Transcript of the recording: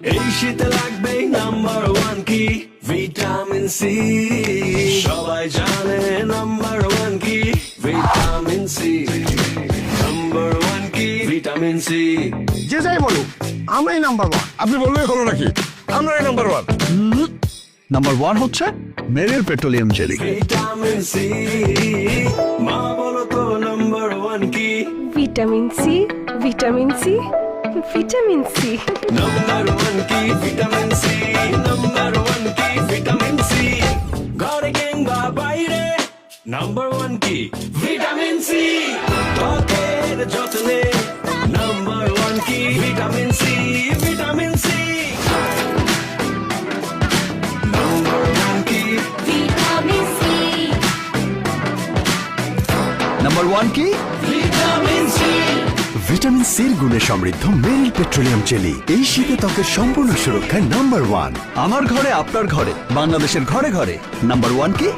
এই শীতে লাগবে নাম্বার ওয়ান কি? ভিটামিন সি সবাই জানে নাম্বার ওয়ান কি? ভিটামিন সি নাম্বার ওয়ান কি? ভিটামিন সি যে যাই বলুক আমরাই নাম্বার ওয়ান আপনি বললেই হলো নাকি? আমরা নাম্বার ওয়ান নাম্বার ওয়ান হচ্ছে Meril petroleum jelly. Vitamin C মা বলো তো নাম্বার ওয়ান কি? Vitamin C vitamin C vitamin C number one কি ভিটামিন সি নাম্বার ওয়ান কি ভিটামিন সি ঘরে কিংবা বাইরে নাম্বার ওয়ান কি ভিটামিন সি ত্বকের যত্নে নাম্বার ওয়ান কি vitamin C vitamin C number one কি ভিটামিন সি নাম্বার ওয়ান কি ভিটামিন সি ভিটামিন সির গুণে সমৃদ্ধ মেরিল পেট্রোলিয়াম জেলি। এই শীতে ত্বকের সম্পূর্ণ সুরক্ষায় নাম্বার ওয়ান। আমার ঘরে, আপনার ঘরে, বাংলাদেশের ঘরে ঘরে। নাম্বার ওয়ান কি?